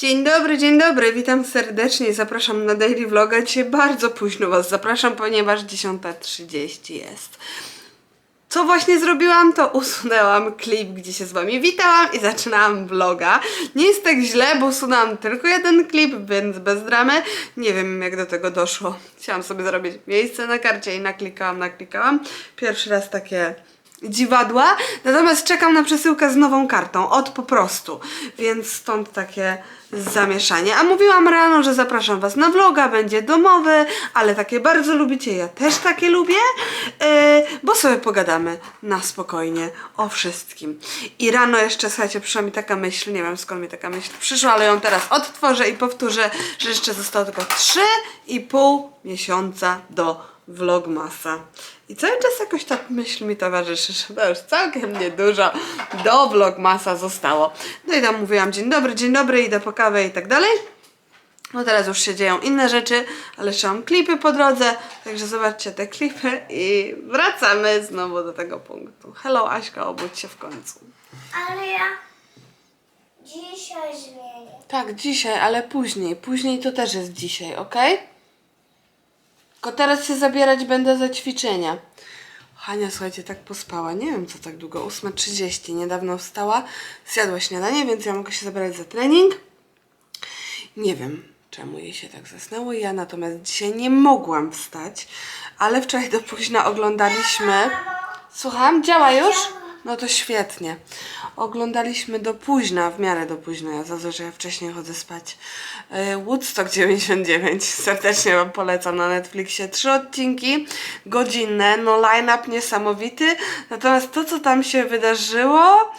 Dzień dobry, dzień dobry, witam serdecznie, zapraszam na Daily Vloga. Dzisiaj bardzo późno Was zapraszam, ponieważ 10.30 jest. Co właśnie zrobiłam, to usunęłam klip, gdzie się z Wami witałam i zaczynałam vloga. Nie jest tak źle, bo usunęłam tylko jeden klip, więc bez dramy. Nie wiem, jak do tego doszło. Chciałam sobie zrobić miejsce na karcie i naklikałam, naklikałam. Pierwszy raz takie dziwadła, natomiast czekam na przesyłkę z nową kartą, od po prostu, więc stąd takie zamieszanie. A mówiłam rano, że zapraszam Was na vloga, będzie domowy, ale takie bardzo lubicie, ja też takie lubię, yy, bo sobie pogadamy na spokojnie o wszystkim. I rano jeszcze, słuchajcie, przyszła mi taka myśl, nie wiem skąd mi taka myśl przyszła, ale ją teraz odtworzę i powtórzę, że jeszcze zostało tylko 3,5 miesiąca do vlogmasa. I cały czas jakoś ta myśl mi towarzyszy, że to już całkiem niedużo do vlogmasa zostało. No i tam mówiłam dzień dobry, dzień dobry, idę po kawę i tak dalej. No teraz już się dzieją inne rzeczy, ale jeszcze mam klipy po drodze, także zobaczcie te klipy i wracamy znowu do tego punktu. Hello Aśka, obudź się w końcu. Ale ja dzisiaj zmienię. Tak, dzisiaj, ale później. Później to też jest dzisiaj, ok? Tylko teraz się zabierać będę za ćwiczenia. Hania, słuchajcie, tak pospała. Nie wiem, co tak długo. 8.30. Niedawno wstała, zjadła śniadanie, więc ja mogę się zabierać za trening. Nie wiem, czemu jej się tak zasnęło. Ja natomiast dzisiaj nie mogłam wstać, ale wczoraj do późna oglądaliśmy. Słucham, działa już? No to świetnie. Oglądaliśmy do późna, w miarę do późna. Ja zazwyczaj wcześniej chodzę spać. Yy, Woodstock 99. Serdecznie Wam polecam na Netflixie. Trzy odcinki, godzinne, no line-up niesamowity. Natomiast to, co tam się wydarzyło,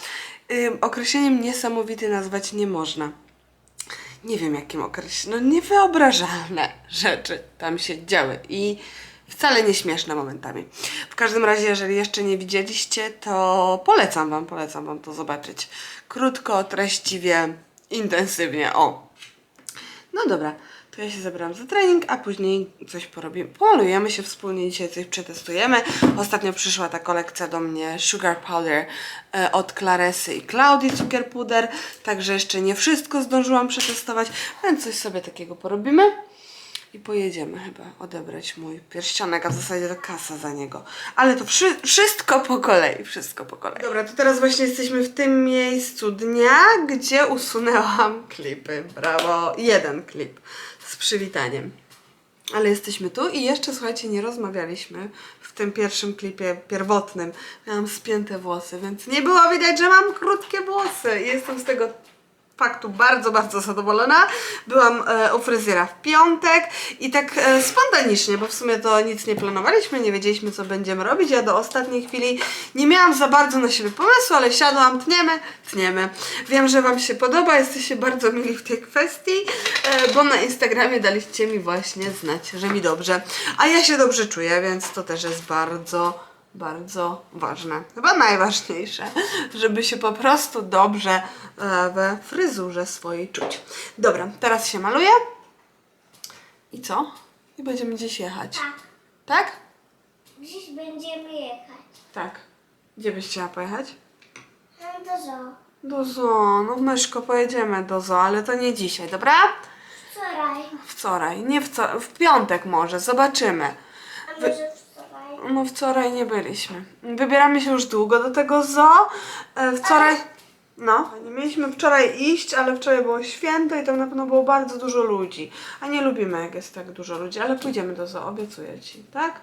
yy, określeniem niesamowity nazwać nie można nie wiem jakim okresie, no niewyobrażalne rzeczy tam się działy i wcale nie śmieszne momentami. W każdym razie, jeżeli jeszcze nie widzieliście, to polecam Wam, polecam Wam to zobaczyć. Krótko, treściwie, intensywnie, o. No dobra, to ja się zabrałam za trening, a później coś porobimy. Pomalujemy się wspólnie, dzisiaj coś przetestujemy. Ostatnio przyszła ta kolekcja do mnie Sugar Powder e, od Claresy i Claudii Cukier Puder, także jeszcze nie wszystko zdążyłam przetestować, więc coś sobie takiego porobimy. I pojedziemy chyba odebrać mój pierścionek, a w zasadzie to kasa za niego. Ale to wszy wszystko po kolei, wszystko po kolei. Dobra, to teraz właśnie jesteśmy w tym miejscu dnia, gdzie usunęłam klipy. Brawo, jeden klip z przywitaniem. Ale jesteśmy tu i jeszcze, słuchajcie, nie rozmawialiśmy w tym pierwszym klipie pierwotnym. Miałam spięte włosy, więc nie było widać, że mam krótkie włosy. Jestem z tego faktu bardzo, bardzo zadowolona. Byłam e, u fryzjera w piątek i tak e, spontanicznie, bo w sumie to nic nie planowaliśmy, nie wiedzieliśmy co będziemy robić. Ja do ostatniej chwili nie miałam za bardzo na siebie pomysłu, ale siadłam, tniemy, tniemy. Wiem, że Wam się podoba, jesteście bardzo mili w tej kwestii, e, bo na Instagramie daliście mi właśnie znać, że mi dobrze. A ja się dobrze czuję, więc to też jest bardzo bardzo ważne, chyba najważniejsze, żeby się po prostu dobrze e, we fryzurze swojej czuć. Dobra, teraz się maluję. I co? I będziemy gdzieś jechać. Tak. Tak? Dziś będziemy jechać. Tak. Gdzie byś chciała pojechać? Do zoo. Do zoo. No myszko, pojedziemy do zoo, ale to nie dzisiaj, dobra? Wczoraj. Wczoraj. Nie wczoraj. W piątek może, zobaczymy. A może? No wczoraj nie byliśmy. Wybieramy się już długo do tego zoo. E, Wczoraj... No, nie mieliśmy wczoraj iść, ale wczoraj było święto i tam na pewno było bardzo dużo ludzi. A nie lubimy jak jest tak dużo ludzi, ale pójdziemy do zoo, obiecuję Ci, tak?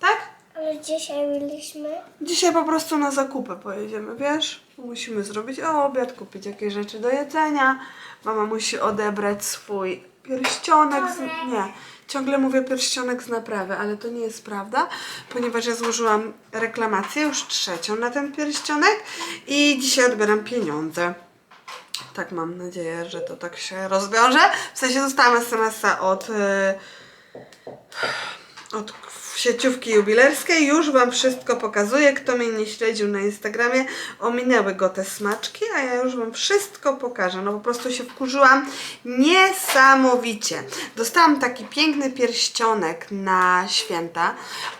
Tak? Ale dzisiaj byliśmy. Dzisiaj po prostu na zakupy pojedziemy, wiesz? Musimy zrobić obiad, kupić jakieś rzeczy do jedzenia. Mama musi odebrać swój pierścionek. Z... Nie, ciągle mówię pierścionek z naprawy, ale to nie jest prawda, ponieważ ja złożyłam reklamację już trzecią na ten pierścionek i dzisiaj odbieram pieniądze. Tak mam nadzieję, że to tak się rozwiąże. W sensie dostałam SMS-a od... Yy od sieciówki jubilerskiej. Już Wam wszystko pokazuję. Kto mnie nie śledził na Instagramie, ominęły go te smaczki, a ja już Wam wszystko pokażę. No po prostu się wkurzyłam niesamowicie. Dostałam taki piękny pierścionek na święta.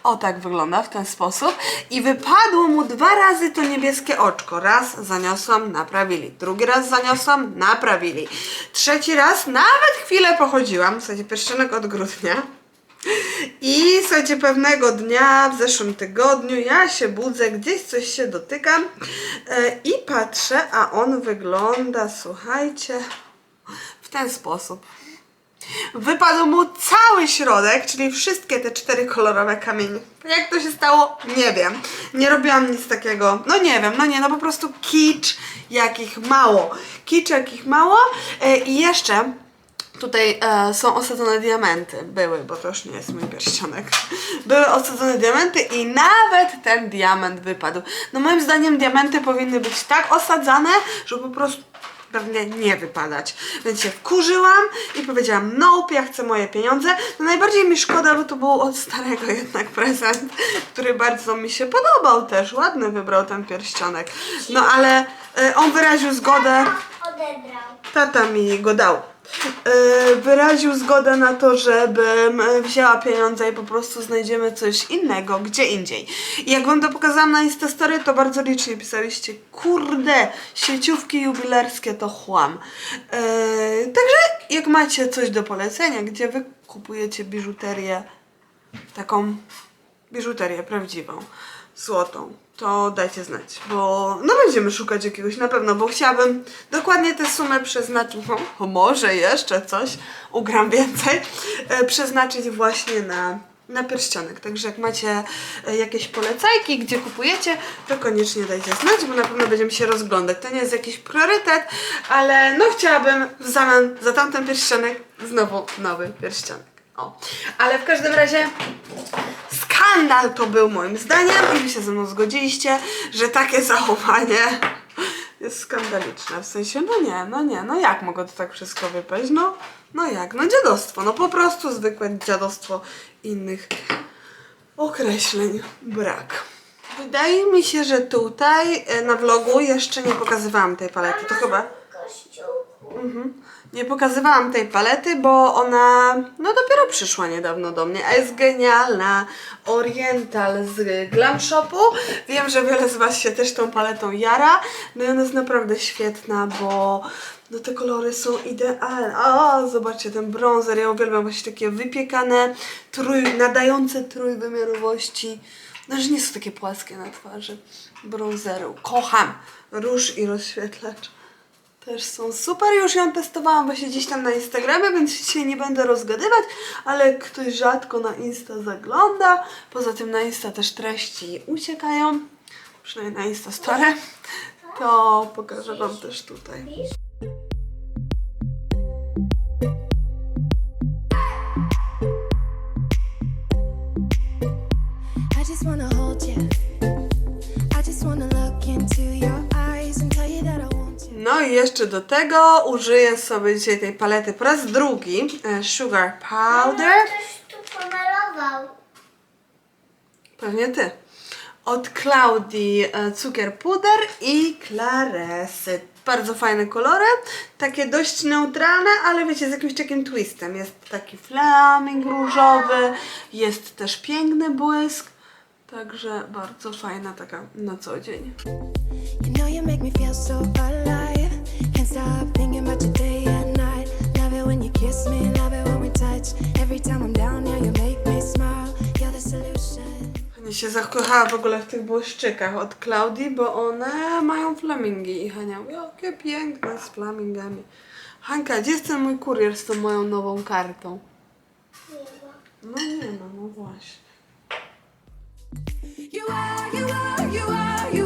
O tak wygląda w ten sposób. I wypadło mu dwa razy to niebieskie oczko. Raz zaniosłam, naprawili. Drugi raz zaniosłam, naprawili. Trzeci raz nawet chwilę pochodziłam. W zasadzie pierścionek od grudnia. I słuchajcie, pewnego dnia w zeszłym tygodniu ja się budzę, gdzieś coś się dotykam e, i patrzę, a on wygląda, słuchajcie, w ten sposób. Wypadł mu cały środek, czyli wszystkie te cztery kolorowe kamienie. Jak to się stało? Nie wiem. Nie robiłam nic takiego. No nie wiem, no nie, no po prostu kicz jakich mało. Kicz jakich mało. E, I jeszcze Tutaj e, są osadzone diamenty. Były, bo to już nie jest mój pierścionek. Były osadzone diamenty i nawet ten diament wypadł. No moim zdaniem diamenty powinny być tak osadzane, że po prostu pewnie nie wypadać. Więc się wkurzyłam i powiedziałam, nope, ja chcę moje pieniądze. No najbardziej mi szkoda, bo to był od starego jednak prezent, który bardzo mi się podobał też. Ładny wybrał ten pierścionek. No ale e, on wyraził zgodę Odebrał. tata mi go dał. Yy, wyraził zgodę na to, żebym e, wzięła pieniądze i po prostu znajdziemy coś innego, gdzie indziej. Jak wam to pokazałam na Instastory, to bardzo licznie pisaliście, kurde, sieciówki jubilerskie to chłam. Yy, także jak macie coś do polecenia, gdzie wy kupujecie biżuterię, taką biżuterię prawdziwą, złotą, to dajcie znać, bo no będziemy szukać jakiegoś na pewno, bo chciałabym dokładnie tę sumę przeznaczyć, może jeszcze coś, ugram więcej, e, przeznaczyć właśnie na, na pierścionek. Także jak macie e, jakieś polecajki, gdzie kupujecie, to koniecznie dajcie znać, bo na pewno będziemy się rozglądać. To nie jest jakiś priorytet, ale no chciałabym w zamian za tamten pierścionek znowu nowy pierścionek. O, ale w każdym razie skandal to był moim zdaniem i wy się ze mną zgodziliście, że takie zachowanie jest skandaliczne. W sensie, no nie, no nie, no jak mogło to tak wszystko wypaść? No, no jak? No dziadostwo, no po prostu zwykłe dziadostwo innych określeń brak. Wydaje mi się, że tutaj e, na vlogu jeszcze nie pokazywałam tej palety, to chyba... Mhm. Nie pokazywałam tej palety, bo ona no dopiero przyszła niedawno do mnie, a jest genialna. Oriental z Glam Shopu. Wiem, że wiele z Was się też tą paletą jara. No i ona jest naprawdę świetna, bo no te kolory są idealne. O, zobaczcie ten bronzer. Ja uwielbiam właśnie takie wypiekane, trój, nadające trójwymiarowości. No, że nie są takie płaskie na twarzy. Bronzeru. Kocham. Róż i rozświetlacz. Też są super, już ją testowałam właśnie gdzieś tam na Instagramie, więc dzisiaj nie będę rozgadywać, ale ktoś rzadko na Insta zagląda. Poza tym na Insta też treści uciekają, przynajmniej na Insta Story. To pokażę Wam też tutaj. Jeszcze do tego użyję sobie dzisiaj tej palety po raz drugi. e, Sugar Powder. Ktoś tu pomalował. Pewnie ty. Od Claudii e, cukier puder i Claresy. Bardzo fajne kolory, takie dość neutralne, ale wiecie, z jakimś takim twistem. Jest taki flaming różowy, jest też piękny błysk, także bardzo fajna taka na co dzień. You know you make me feel so alive. Can't stop thinking about you day and night. Love it when you kiss me, love it when we touch. Every time I'm down, yeah, you make me smile. You're the solution. Hania się zakochała w ogóle w tych błyszczykach od Claudii, bo one mają flamingi. I Hania mówi, jakie piękne z flamingami. Hanka, gdzie jest ten mój kurier z tą moją nową kartą? No nie no, no właśnie. You are, you are, you are, you are, you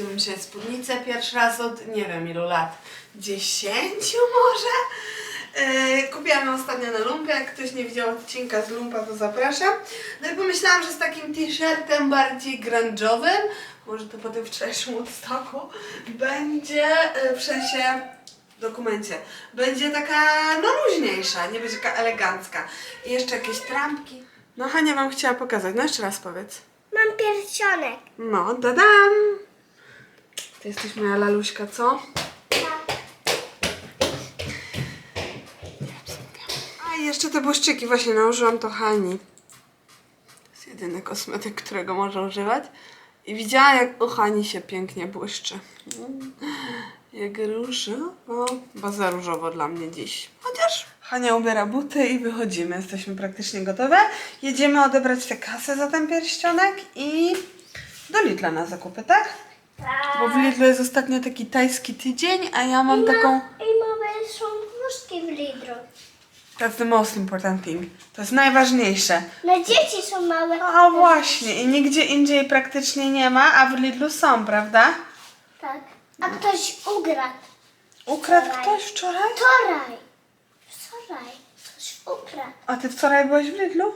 Mam dzisiaj spódnicę pierwszy raz od nie wiem ilu lat. Dziesięciu może? Yy, kupiłam ją ostatnio na lumpie, jak ktoś nie widział odcinka z lumpa, to zapraszam. No i pomyślałam, że z takim t-shirtem bardziej grunge'owym, może to po tym wczorajszym Woodstocku, będzie yy, w sensie dokumencie, będzie taka no luźniejsza, nie będzie taka elegancka. I jeszcze jakieś trampki. No Hania wam chciała pokazać, no jeszcze raz powiedz. Mam pierścionek. No, dadam! Ty jesteś moja laluśka, co? A i jeszcze te błyszczyki, właśnie nałożyłam to Hani. To jest jedyny kosmetyk, którego można używać. I widziałam, jak u Hani się pięknie błyszczy. Jak różowo. Bo za różowo dla mnie dziś. Chociaż Hania ubiera buty i wychodzimy. Jesteśmy praktycznie gotowe. Jedziemy odebrać tę kasę za ten pierścionek i do Lidla na zakupy, tak? Bo w Lidlu jest ostatnio taki tajski tydzień, a ja mam taką... I mamy są wózki w Lidru. That's the most important thing. To jest najważniejsze. Na dzieci są małe. A właśnie, i nigdzie indziej praktycznie nie ma, a w Lidlu są, prawda? Tak. A ktoś ukradł. Ukradł Wczoraj. ktoś wczoraj? Wczoraj. Wczoraj. Ktoś ukradł. A ty wczoraj byłeś w Lidlu?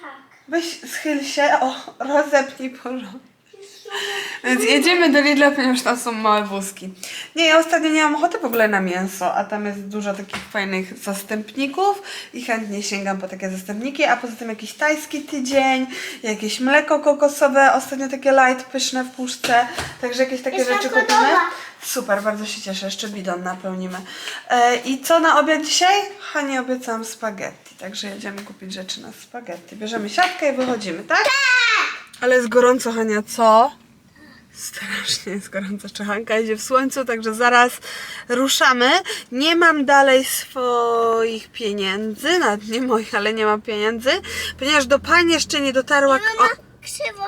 Tak. Weź schyl się, o, rozepnij porządek. Więc jedziemy do Lidla, ponieważ tam są małe wózki. Nie, ja ostatnio nie mam ochoty w ogóle na mięso, a tam jest dużo takich fajnych zastępników i chętnie sięgam po takie zastępniki, a poza tym jakiś tajski tydzień, jakieś mleko kokosowe, ostatnio takie light pyszne w puszce, także jakieś takie Jestem rzeczy gotowa. kupimy. Super, bardzo się cieszę, jeszcze bidon napełnimy. E, I co na obiad dzisiaj? Hani obiecałam spaghetti, także jedziemy kupić rzeczy na spaghetti. Bierzemy siatkę i wychodzimy, tak? Ale jest gorąco, Hania, co? Strasznie jest gorąco. Czechanka idzie w słońcu, także zaraz ruszamy. Nie mam dalej swoich pieniędzy, nawet nie moich, ale nie mam pieniędzy, ponieważ do pani jeszcze nie dotarła... O, Mama krzywo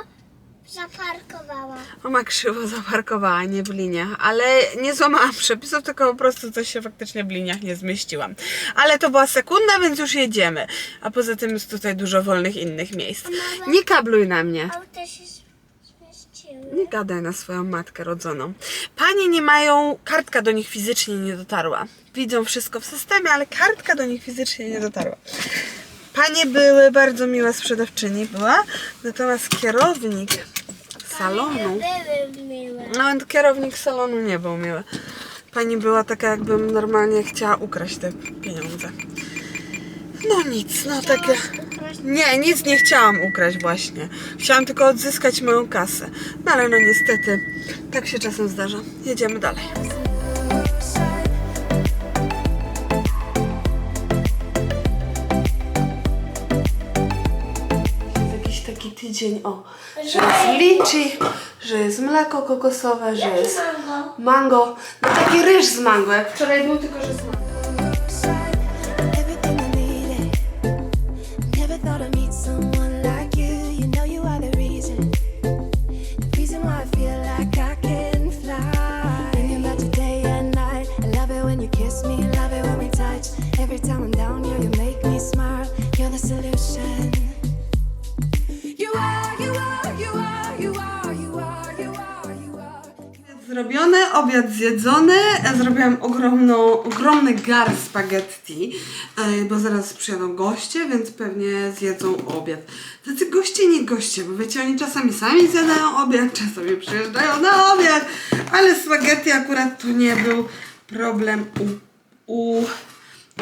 zaparkowała. Mama krzywo zaparkowała, nie w liniach, ale nie złamałam przepisów, tylko po prostu coś się faktycznie w liniach nie zmieściłam. Ale to była sekunda, więc już jedziemy. A poza tym jest tutaj dużo wolnych innych miejsc. Nie kabluj na mnie. Auto się zmieściły. Nie gadaj na swoją matkę rodzoną. Panie nie mają, kartka do nich fizycznie nie dotarła. Widzą wszystko w systemie, ale kartka do nich fizycznie nie dotarła. Panie były bardzo miłe sprzedawczyni, była, natomiast kierownik salonu, miłe. no kierownik salonu nie był miły. Pani była taka, jakbym normalnie chciała ukraść te pieniądze. No nic, no takie... Nie, nic nie chciałam ukraść właśnie. Chciałam tylko odzyskać moją kasę. No ale no niestety, tak się czasem zdarza. Jedziemy dalej. Taki tydzień, o, że jest liczy, że jest mleko kokosowe, że jest mango? mango. No taki ryż z mango, jak wczoraj był, tylko że z mango. Zrobiony, obiad zjedzony. Zrobiłam ogromną, ogromny gar spaghetti, e, bo zaraz przyjadą goście, więc pewnie zjedzą obiad. Tacy goście nie goście, bo wiecie, oni czasami sami zjadają obiad, czasami przyjeżdżają na obiad, ale spaghetti akurat tu nie był problem u, u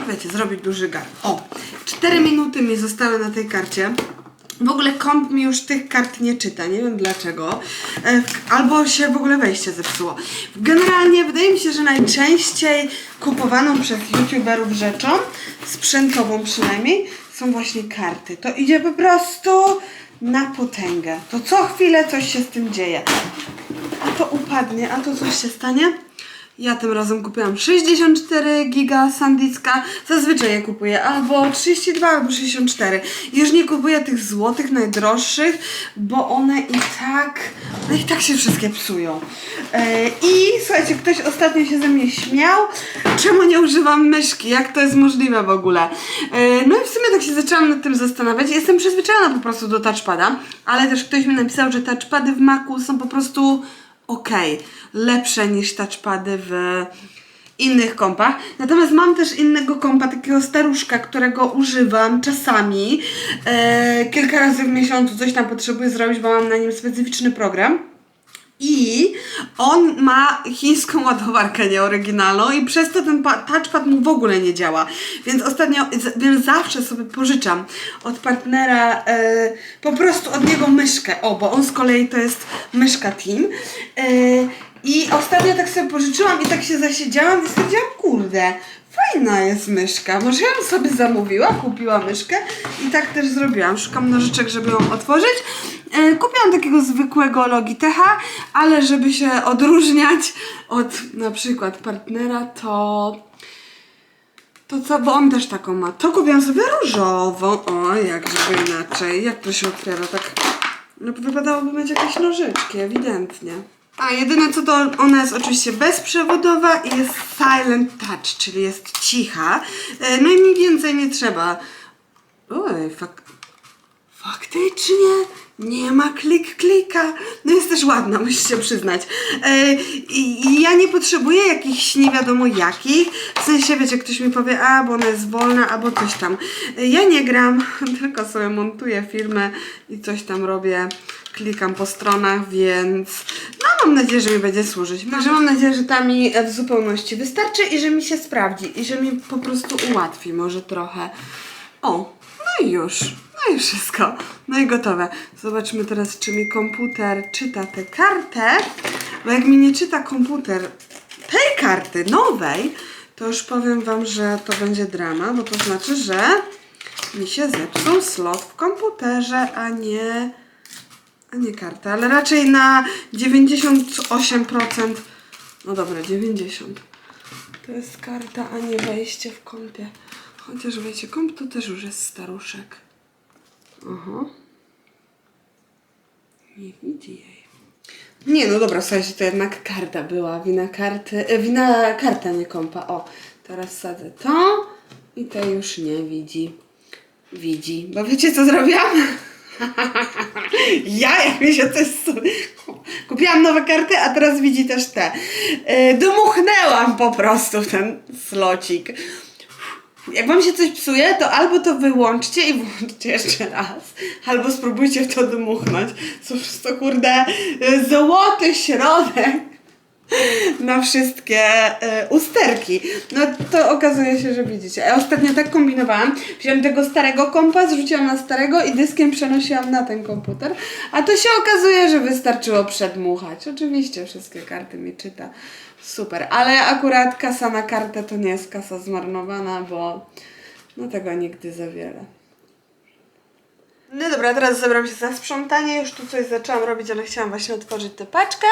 wiecie, zrobić duży gar. O, 4 minuty mi zostały na tej karcie. W ogóle komp mi już tych kart nie czyta, nie wiem dlaczego. E, Albo się w ogóle wejście zepsuło. Generalnie wydaje mi się, że najczęściej kupowaną przez youtuberów rzeczą, sprzętową przynajmniej, są właśnie karty. To idzie po prostu na potęgę. To co chwilę coś się z tym dzieje. A to upadnie, a to coś się stanie. Ja tym razem kupiłam 64 giga sandiska. Zazwyczaj je kupuję albo 32, albo 64. Już nie kupuję tych złotych, najdroższych, bo one i tak, one i tak się wszystkie psują. E, I słuchajcie, ktoś ostatnio się ze mnie śmiał, czemu nie używam myszki, jak to jest możliwe w ogóle. E, no i w sumie tak się zaczęłam nad tym zastanawiać. Jestem przyzwyczajona po prostu do touchpada, ale też ktoś mi napisał, że touchpady w Macu są po prostu ok, lepsze niż touchpady w innych kompach. Natomiast mam też innego kompa, takiego staruszka, którego używam czasami. E, kilka razy w miesiącu coś tam potrzebuję zrobić, bo mam na nim specyficzny program. I on ma chińską ładowarkę nieoryginalną i przez to ten pa- touchpad mu w ogóle nie działa. Więc ostatnio, więc zawsze sobie pożyczam od partnera e, po prostu od niego myszkę. O, bo on z kolei to jest myszka Team. E, I ostatnio tak sobie pożyczyłam i tak się zasiedziałam i stwierdziłam, kurde, fajna jest myszka. Może ja bym sobie zamówiła, kupiła myszkę i tak też zrobiłam. Szukam nożyczek, żeby ją otworzyć. E, Kupiłam takiego zwykłego Logitecha, ale żeby się odróżniać od na przykład partnera, to to co, bo on też taką ma. To kupiłam sobie różową. O, jak żeby inaczej. Jak to się otwiera tak? No wypadałoby mieć jakieś nożyczki, ewidentnie. A jedyne co to ona jest oczywiście bezprzewodowa i jest silent touch, czyli jest cicha. No i mi więcej nie trzeba. Oj, fak faktycznie nie ma klik klika. No jest też ładna, musicie przyznać. E, i, I ja nie potrzebuję jakichś nie wiadomo jakich. W sensie, wiecie, ktoś mi powie, a bo ona jest wolna, albo coś tam. E, ja nie gram, tylko sobie montuję filmy i coś tam robię. Klikam po stronach, więc no mam nadzieję, że mi będzie służyć. Także mam nadzieję, że ta mi w zupełności wystarczy i że mi się sprawdzi i że mi po prostu ułatwi może trochę. O, no i już. No i wszystko. No i gotowe. Zobaczmy teraz, czy mi komputer czyta tę kartę. Bo jak mi nie czyta komputer tej karty nowej, to już powiem Wam, że to będzie drama, bo to znaczy, że mi się zepsuł slot w komputerze, a nie, a nie karta. Ale raczej na 98%. No dobra, 90. To jest karta, a nie wejście w kompie. Chociaż wiecie, komp to też już jest staruszek. Aha. Nie widzi jej. Nie, no dobra, słuchajcie, to jednak karta była. Wina karty, e, wina karta, nie kompa. O, teraz sadzę to i to już nie widzi. Widzi. Bo wiecie, co zrobiłam? ja, jak mi się coś... Kupiłam nowe karty, a teraz widzi też te. E, Dmuchnęłam po prostu w ten slocik. Jak wam się coś psuje, to albo to wyłączcie i włączcie jeszcze raz, albo spróbujcie w to dmuchnąć. Cóż, to kurde, y, złoty środek na wszystkie y, usterki. No to okazuje się, że widzicie. Ja ostatnio tak kombinowałam. Wziąłem tego starego kompa, zrzuciłam na starego i dyskiem przenosiłam na ten komputer. A to się okazuje, że wystarczyło przedmuchać. Oczywiście wszystkie karty mi czyta. Super, ale akurat kasa na kartę to nie jest kasa zmarnowana, bo no tego nigdy za wiele. No dobra, teraz zabieram się za sprzątanie. Już tu coś zaczęłam robić, ale chciałam właśnie otworzyć tę paczkę,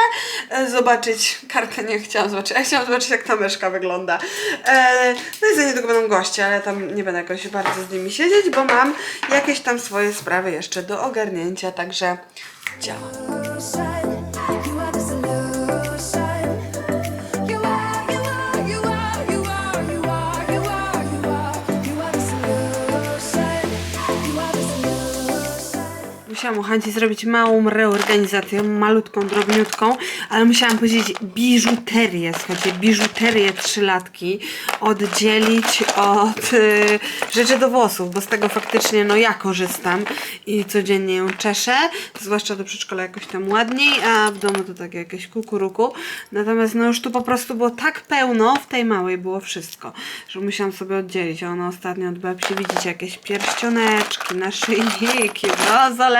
e, zobaczyć kartę, nie chciałam zobaczyć, ja chciałam zobaczyć jak ta myszka wygląda. E, no i za niedługo będą goście, ale tam nie będę jakoś bardzo z nimi siedzieć, bo mam jakieś tam swoje sprawy jeszcze do ogarnięcia, także działam. Musiałam Hanci zrobić małą reorganizację, malutką, drobniutką, ale musiałam powiedzieć biżuterię, słuchajcie, biżuterię trzylatki oddzielić od y, rzeczy do włosów, bo z tego faktycznie no ja korzystam i codziennie ją czeszę, zwłaszcza do przedszkola jakoś tam ładniej, a w domu to takie jakieś kukuruku. Natomiast no już tu po prostu było tak pełno, w tej małej było wszystko, że musiałam sobie oddzielić. Ona ostatnio od babci, widzicie, jakieś pierścioneczki, naszyjniki,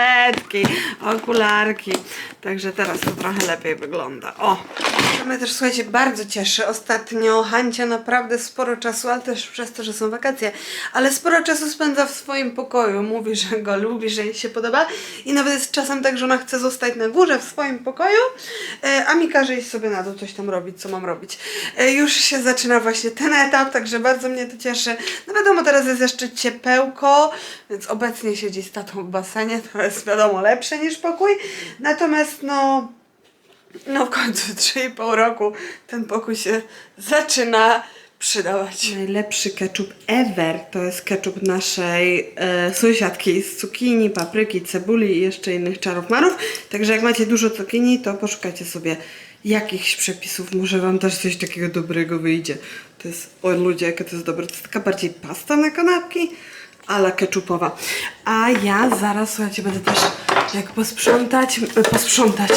bransoletki, okularki. Także teraz to trochę lepiej wygląda. O! To mnie też, słuchajcie, bardzo cieszy. Ostatnio Hancia naprawdę sporo czasu, ale też przez to, że są wakacje, ale sporo czasu spędza w swoim pokoju. Mówi, że go lubi, że jej się podoba i nawet jest czasem tak, że ona chce zostać na górze w swoim pokoju, e, a mi każe iść sobie na dół coś tam robić, co mam robić. E, Już się zaczyna właśnie ten etap, także bardzo mnie to cieszy. No wiadomo, teraz jest jeszcze ciepełko, więc obecnie siedzi z tatą w basenie, to jest wiadomo lepsze niż pokój. Natomiast no, no w końcu 3,5 roku ten pokój się zaczyna przydawać. Najlepszy ketchup ever to jest ketchup naszej e, sąsiadki z cukinii, papryki, cebuli i jeszcze innych czarów marów. Także jak macie dużo cukinii, to poszukajcie sobie jakichś przepisów. Może wam też coś takiego dobrego wyjdzie. To jest, o ludzie, jakie to jest dobre. To jest taka bardziej pasta na kanapki, ale keczupowa. A ja zaraz, słuchajcie, będę też jak posprzątać, e, posprzątać.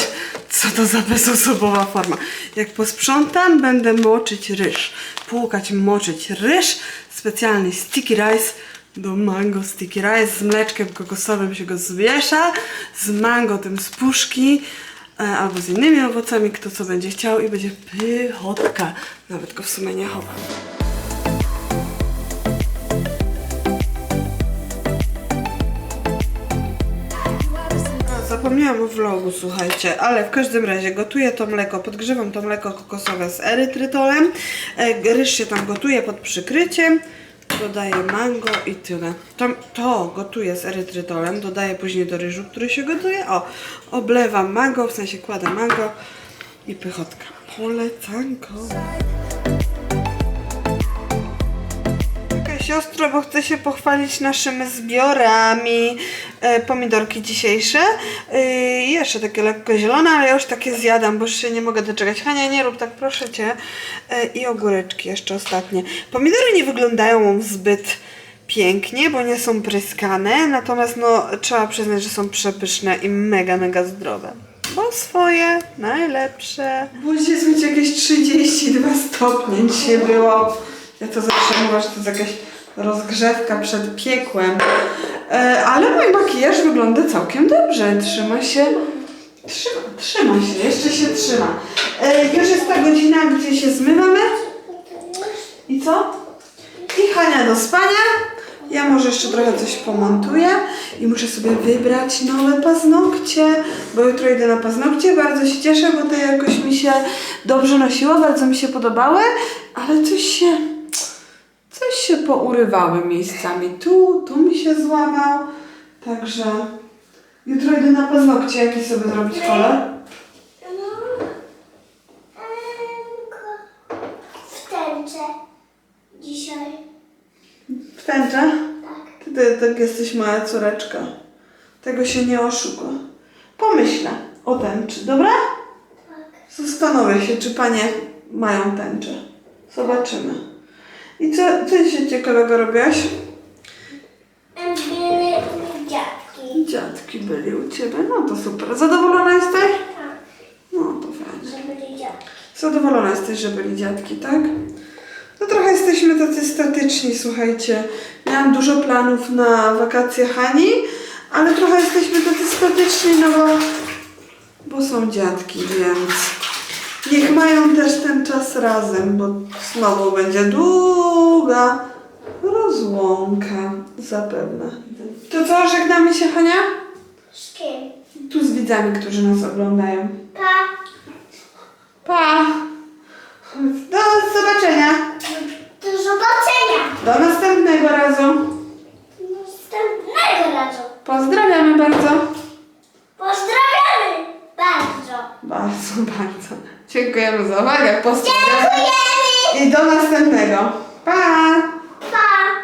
Co to za bezosobowa forma. Jak posprzątam, będę moczyć ryż. Płukać, moczyć ryż. Specjalny sticky rice do mango sticky rice z mleczkiem kokosowym się go zmiesza, z mango tym z puszki e, albo z innymi owocami, kto co będzie chciał i będzie pychotka. Nawet go w sumie nie chowam. Zapomniałam o vlogu, słuchajcie, ale w każdym razie gotuję to mleko, podgrzewam to mleko kokosowe z erytrytolem, e, ryż się tam gotuje pod przykryciem, dodaję mango i tyle. To, to gotuję z erytrytolem, dodaję później do ryżu, który się gotuje, o, oblewam mango, w sensie kładę mango i pychotka. Polecanko. Siostro, bo chcę się pochwalić naszymi zbiorami. E, pomidorki dzisiejsze. E, jeszcze takie lekko zielone, ale ja już takie zjadam, bo już się nie mogę doczekać. Hania, nie rób tak, proszę cię. E, I ogóreczki jeszcze ostatnie. Pomidory nie wyglądają zbyt pięknie, bo nie są pryskane, natomiast no trzeba przyznać, że są przepyszne i mega, mega zdrowe. Bo swoje najlepsze. Musi mieć jakieś 32 stopnie dzisiaj było. Ja to zawsze mówię, że to jest jakaś rozgrzewka przed piekłem. E, ale mój makijaż wygląda całkiem dobrze. Trzyma się. Trzyma, trzyma się, jeszcze się trzyma. E, już jest ta godzina, gdzie się zmywamy. I co? I Hania do spania. Ja może jeszcze trochę coś pomontuję i muszę sobie wybrać nowe paznokcie, bo jutro idę na paznokcie. Bardzo się cieszę, bo to jakoś mi się dobrze nosiło, bardzo mi się podobały, ale coś się, coś się pourywały miejscami. Tu, tu mi się złamał, także jutro idę na paznokcie. Jaki sobie zrobić kolor? W tęczę. Dzisiaj. W tęczę? Tak. Ty, ty tak jesteś mała córeczka. Tego się nie oszuka. Pomyślę o tęczy, dobra? Tak. Zastanowię się, czy panie mają tęczę. Zobaczymy. I co, co się ciekawego robiłaś? Były dziadki. Dziadki byli u ciebie, no to super. Zadowolona jesteś? Tak. No to fajnie. Że byli dziadki. Zadowolona jesteś, że byli dziadki, tak? No trochę jesteśmy tacy statyczni, słuchajcie. Miałam dużo planów na wakacje Hani, ale trochę jesteśmy tacy statyczni, no bo, bo są dziadki, więc niech mają też ten czas razem, bo znowu będzie długa rozłąka, zapewne. To co, żegnamy się Hania? Z kim? Tu z widzami, którzy nas oglądają. Pa. Pa! Do zobaczenia! Do zobaczenia. Do następnego razu. Następnego razu. Pozdrawiamy bardzo. Pozdrawiamy. Bardzo. Bardzo, bardzo. Dziękujemy za uwagę. Pozdrawiam. Dziękujemy! I do następnego. Pa! Pa!